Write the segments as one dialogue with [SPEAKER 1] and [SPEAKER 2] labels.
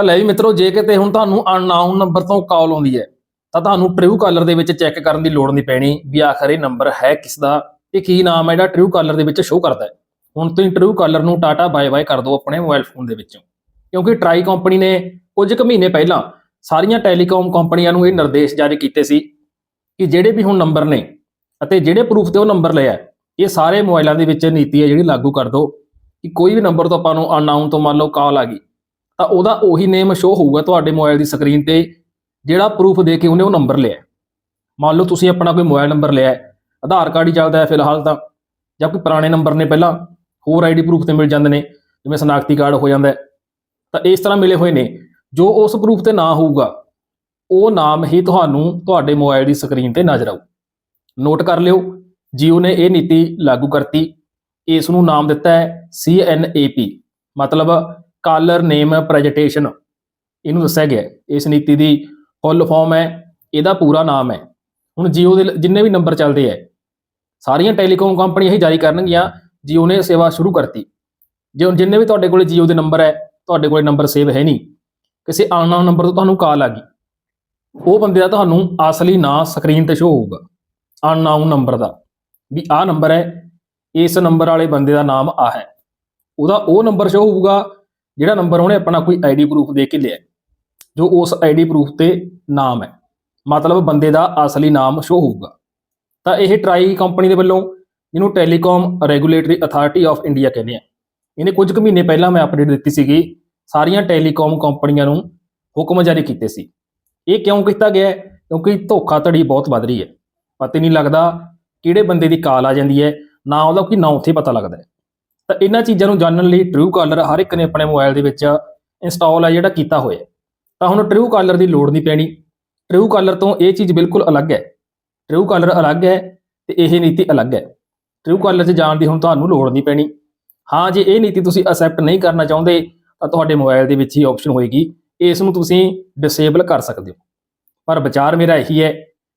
[SPEAKER 1] ਤਾਂ ਲੈ ਵੀ ਮਿੱਤਰੋ, ਜੇ ਕਿਤੇ ਹੁਣ ਤੁਹਾਨੂੰ ਅਨਨਾਊਨ ਨੰਬਰ ਤੋਂ ਕਾਲ ਆਉਂਦੀ ਹੈ, ਤਾਂ ਤੁਹਾਨੂੰ ਟਰੂ ਕਾਲਰ ਦੇ ਵਿੱਚ ਚੈੱਕ ਕਰਨ ਦੀ ਲੋੜ ਨਹੀਂ ਪੈਣੀ ਵੀ ਆਖਰ ਇਹ ਨੰਬਰ ਹੈ ਕਿਸ ਦਾ ਤੇ ਕੀ ਨਾਮ ਹੈ ਜਿਹੜਾ ਟਰੂ ਕਾਲਰ ਦੇ ਵਿੱਚ ਸ਼ੋਅ ਕਰਦਾ ਹੈ। ਹੁਣ ਤੁਸੀਂ ਟਰੂ ਕਾਲਰ ਨੂੰ ਟਾਟਾ ਬਾਏ ਬਾਏ ਕਰ ਦਿਓ ਆਪਣੇ ਮੋਬਾਈਲ ਫੋਨ ਦੇ ਵਿੱਚੋਂ, ਕਿਉਂਕਿ ਟਰਾਈ ਕੰਪਨੀ ਨੇ ਕੁਝ ਕੁ ਮਹੀਨੇ ਪਹਿਲਾਂ ਸਾਰੀਆਂ ਟੈਲੀਕਾਮ ਕੰਪਨੀਆਂ ਨੂੰ ਇਹ ਨਿਰਦੇਸ਼ ਜਾਰੀ ਕੀਤੇ ਸੀ ਕਿ ਜਿਹੜੇ ਵੀ ਹੁਣ ਨੰਬਰ ਨੇ ਅਤੇ ਜਿਹੜੇ ਪ੍ਰੂਫ ਤੇ ਉਹ ਨੰਬਰ ਲਿਆ ਇਹ ਸਾਰੇ ਮੋਬਾਈਲਾਂ ਦੇ ਵਿੱਚ ਨੀਤੀ ਹੈ ਜਿਹੜੀ ਲਾਗੂ ਕਰ ਦਿਓ ਕਿ ਕੋਈ ਵੀ ਨੰਬਰ ਤੋਂ ਆਪਾਂ ਨੂੰ ਅਨਨਾਊਨ ਤੋਂ ਮੰਨ ਲਓ ਕਾਲ ਆ ਗਈ। ਤਾਂ ਉਹਦਾ ਉਹੀ ਨੇਮ ਸ਼ੋ ਹੋਊਗਾ ਤੁਹਾਡੇ ਮੋਬਾਈਲ ਦੀ ਸਕਰੀਨ ਤੇ, ਜਿਹੜਾ ਪ੍ਰੂਫ ਦੇ ਕੇ ਉਹਨੇ ਉਹ ਨੰਬਰ ਲਿਆ ਮੰਨ ਲਓ ਤੁਸੀਂ ਆਪਣਾ ਕੋਈ ਮੋਬਾਈਲ ਨੰਬਰ ਲਿਆ ਆਧਾਰ ਕਾਰਡ ਹੀ ਚੱਲਦਾ ਹੈ ਫਿਲਹਾਲ ਤਾਂ, ਜਾਂ ਕੋਈ ਪੁਰਾਣੇ ਨੰਬਰ ਨੇ ਪਹਿਲਾਂ, ਹੋਰ ਆਈਡੀ ਪ੍ਰੂਫ ਤੇ ਮਿਲ ਜਾਂਦੇ ਨੇ, ਜਿਵੇਂ ਸਨਾਖਤੀ ਕਾਰਡ ਹੋ ਜਾਂਦਾ ਤਾਂ ਇਸ ਤਰ੍ਹਾਂ ਮਿਲੇ ਹੋਏ ਨੇ, ਜੋ ਉਸ ਪ੍ਰੂਫ ਤੇ ਨਾ ਹੋਊਗਾ, ਉਹ ਨਾਮ ਹੀ ਤੁਹਾਨੂੰ ਤੁਹਾਡੇ ਮੋਬਾਈਲ ਦੀ ਸਕਰੀਨ ਤੇ ਨਜ਼ਰ ਆਊ। ਨੋਟ ਕਰ ਲਿਓ, ਜੀਓ ਨੇ ਇਹ ਨੀਤੀ ਲਾਗੂ ਕਰਤੀ, ਇਸ ਨੂੰ ਨਾਮ ਦਿੱਤਾ ਹੈ CNAP ਮਤਲਬ ਕਾਲਰ ਨੇਮ ਪ੍ਰੈਜੈਂਟੇਸ਼ਨ ਇਹਨੂੰ ਦੱਸਿਆ ਗਿਆ ਇਸ ਨੀਤੀ ਦੀ ਫੁੱਲ ਫਾਰਮ ਹੈ, ਇਹਦਾ ਪੂਰਾ ਨਾਮ ਹੈ। ਹੁਣ ਜੀਓ ਦੇ ਜਿੰਨੇ ਵੀ ਨੰਬਰ ਚੱਲਦੇ ਹੈ, ਸਾਰੀਆਂ ਟੈਲੀਕਾਮ ਕੰਪਨੀਆਂ ਹੀ ਜਾਰੀ ਕਰਨਗੀਆਂ ਜੀਓ ਨੇ ਸੇਵਾ ਸ਼ੁਰੂ ਕਰਤੀ। ਜੇ ਹੁਣ ਜਿੰਨੇ ਵੀ ਤੁਹਾਡੇ ਕੋਲੇ ਜੀਓ ਦੇ ਨੰਬਰ ਹੈ, ਤੁਹਾਡੇ ਕੋਲੇ ਨੰਬਰ ਸੇਵ ਹੈ ਨਹੀਂ। ਕਿਸੇ ਅਨਨੋਨ ਨੰਬਰ ਤੋਂ ਤੁਹਾਨੂੰ ਕਾਲ ਆ ਗਈ। ਉਹ ਬੰਦੇ ਦਾ ਤੁਹਾਨੂੰ ਅਸਲੀ ਨਾਂ ਸਕਰੀਨ ਤੇ ਸ਼ੋ ਹੋਊਗਾ ਅਨਨਾਊਨ ਨੰਬਰ ਦਾ। ਵੀ ਆਹ ਨੰਬਰ ਹੈ, ਇਸ ਨੰਬਰ ਵਾਲੇ ਬੰਦੇ ਦਾ ਨਾਮ ਆ ਹੈ। ਉਹਦਾ ਉਹ ਨੰਬਰ ਸ਼ੋ ਹੋਊਗਾ ਜਿਹੜਾ ਨੰਬਰ ਉਹਨੇ ਆਪਣਾ ਕੋਈ ਆਈਡੀ ਪ੍ਰੂਫ ਦੇ ਕੇ ਲਿਆ ਜੋ ਉਸ ਆਈਡੀ ਪ੍ਰੂਫ ਤੇ ਨਾਮ ਹੈ। ਮਤਲਬ ਬੰਦੇ ਦਾ ਅਸਲੀ ਨਾਮ ਸ਼ੋ ਹੋਊਗਾ। ਤਾਂ ਇਹ ਟਰਾਈ ਕੰਪਨੀ ਦੇ ਵੱਲੋਂ ਇਹਨੂੰ telecom regulatory authority of India ਕਹਿੰਦੇ ਆ। ਇਹਨੇ ਕੁਝ ਕੁ ਮਹੀਨੇ ਪਹਿਲਾਂ ਮੈਂ ਅਪਡੇਟ ਦਿੱਤੀ ਸੀਗੀ, ਸਾਰੀਆਂ ਟੈਲੀਕਾਮ ਕੰਪਨੀਆਂ ਨੂੰ ਹੁਕਮ ਜਾਰੀ ਕੀਤੇ ਸੀ। ਇਹ ਕਿਉਂ ਕੀਤਾ ਗਿਆ ਕਿਉਂਕਿ ਧੋਖਾਧੜੀ ਬਹੁਤ ਵੱਧ ਰਹੀ ਹੈ। ਪਤਾ ਹੀ ਨਹੀਂ ਲੱਗਦਾ ਕਿਹੜੇ ਬੰਦੇ ਦੀ ਕਾਲ ਆ ਜਾਂਦੀ ਹੈ, ਨਾ ਉਹਦਾ ਕੋਈ ਨਾਂ ਉੱਥੇ ਪਤਾ ਲੱਗਦਾ ਹੈ। ਤਾਂ ਇਹਨਾਂ ਚੀਜ਼ਾਂ ਨੂੰ ਜਾਣਨ ਲਈ ਟਰੂ ਕਾਲਰ ਹਰ ਇੱਕ ਨੇ ਆਪਣੇ ਮੋਬਾਈਲ ਦੇ ਵਿੱਚ ਇੰਸਟਾਲ ਹੈ ਜਿਹੜਾ ਕੀਤਾ ਹੋਇਆ ਤਾਂ ਹੁਣ ਟਰੂ ਕਾਲਰ ਦੀ ਲੋੜ ਨਹੀਂ ਪੈਣੀ। ਟਰੂ ਕਾਲਰ ਤੋਂ ਇਹ ਚੀਜ਼ ਬਿਲਕੁਲ ਅਲੱਗ ਹੈ। ਟਰੂ ਕਾਲਰ ਅਲੱਗ ਹੈ ਤੇ ਇਹ ਨੀਤੀ ਅਲੱਗ ਹੈ। ਟਰੂ ਕਾਲਰ 'ਚ ਜਾਣ ਦੀ ਹੁਣ ਤੁਹਾਨੂੰ ਲੋੜ ਨਹੀਂ ਪੈਣੀ। ਹਾਂ, ਜੇ ਇਹ ਨੀਤੀ ਤੁਸੀਂ ਅਸੈਪਟ ਨਹੀਂ ਕਰਨਾ ਚਾਹੁੰਦੇ, ਤਾਂ ਤੁਹਾਡੇ ਮੋਬਾਈਲ ਦੇ ਵਿੱਚ ਹੀ ਆਪਸ਼ਨ ਹੋਏਗੀ। ਇਸ ਨੂੰ ਤੁਸੀਂ ਡਿਸੇਬਲ ਕਰ ਸਕਦੇ ਹੋ। ਪਰ ਵਿਚਾਰ ਮੇਰਾ ਇਹੀ ਹੈ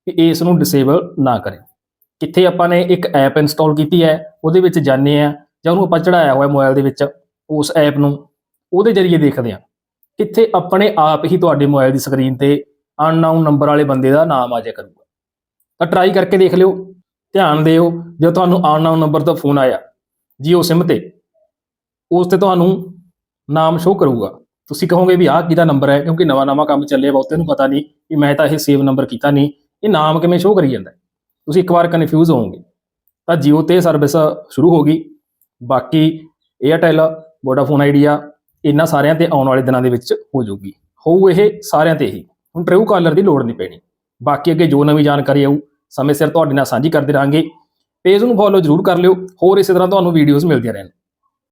[SPEAKER 1] ਕਿ ਇਸ ਨੂੰ ਡਿਸੇਬਲ ਨਾ ਕਰੇ ਕਿੱਥੇ ਆਪਾਂ ਨੇ ਇੱਕ ਐਪ ਇੰਸਟਾਲ ਕੀਤੀ ਹੈ, ਉਹਦੇ ਵਿੱਚ ਜਾਣੇ ਆ ਜਾਂ ਉਹਨੂੰ ਆਪਾਂ ਚੜਾਇਆ ਹੋਇਆ ਮੋਬਾਈਲ ਦੇ ਵਿੱਚ, ਉਸ ਐਪ ਨੂੰ, ਉਹਦੇ ਜ਼ਰੀਏ ਦੇਖਦੇ ਆ ਕਿੱਥੇ ਆਪਣੇ ਆਪ ਹੀ ਤੁਹਾਡੇ ਮੋਬਾਈਲ ਦੀ ਸਕਰੀਨ ਤੇ ਅਨਨਾਊਨ ਨੰਬਰ ਵਾਲੇ ਬੰਦੇ ਦਾ ਨਾਮ ਆ ਜਾਇਆ ਕਰੂਗਾ। ਤਾਂ ਟਰਾਈ ਕਰਕੇ ਦੇਖ ਲਿਓ, ਧਿਆਨ ਦਿਓ ਜੇ ਤੁਹਾਨੂੰ ਅਨਨਾਊਨ ਨੰਬਰ ਤੋਂ ਫੋਨ ਆਇਆ, ਜੀਓ ਸਿਮ ਤੇ, ਉਸ ਤੇ ਤੁਹਾਨੂੰ ਨਾਮ ਸ਼ੋ ਕਰੂਗਾ। ਤੁਸੀਂ ਕਹੋਗੇ ਵੀ ਆਹ ਕਿਹਦਾ ਨੰਬਰ ਹੈ, ਕਿਉਂਕਿ ਨਵਾਂ ਨਵਾਂ ਕੰਮ ਚੱਲਿਆ ਬਹੁਤੇ ਨੂੰ ਪਤਾ ਨਹੀਂ ਕਿ ਮੈਂ ਤਾਂ ਇਹ ਸੇਵ ਨੰਬਰ ਕੀਤਾ ਨਹੀਂ, ਇਹ ਨਾਮ ਕਿਵੇਂ ਸ਼ੋ ਕਰੀ ਜਾਂਦਾ ਤੁਸੀਂ ਇੱਕ ਵਾਰ ਕਨਫਿਊਜ਼ ਹੋਵੋਗੇ। ਤਾਂ ਜੀਓ ਤੇ ਸਰਵਿਸ ਸ਼ੁਰੂ ਹੋ ਗਈ। ਬਾਕੀ ਏਅਰਟੈਲ ਵੋਡਾਫੋਨ ਆਈਡੀਆ ਇਹਨਾਂ ਸਾਰਿਆਂ ਤੇ ਆਉਣ ਵਾਲੇ ਦਿਨਾਂ ਦੇ ਵਿੱਚ ਹੋ ਜਾਊਗੀ। ਹੋਊ ਇਹ ਸਾਰਿਆਂ ਤੇ ਹੀ। ਹੁਣ ਟਰੂ ਕਾਲਰ ਦੀ ਲੋੜ ਨਹੀਂ ਪੈਣੀ। ਬਾਕੀ ਅੱਗੇ ਜੋ ਨਵੀਂ ਜਾਣਕਾਰੀ ਆਊ, ਸਮੇਂ ਸਿਰ ਤੁਹਾਡੇ ਨਾਲ ਸਾਂਝੀ ਕਰਦੇ ਰਹਾਂਗੇ। ਪੇਜ ਨੂੰ ਫੋਲੋ ਜ਼ਰੂਰ ਕਰ ਲਿਓ। ਹੋਰ ਇਸੇ ਤਰ੍ਹਾਂ ਤੁਹਾਨੂੰ ਵੀਡੀਓਜ਼ ਮਿਲਦੀਆਂ ਰਹਿਣ।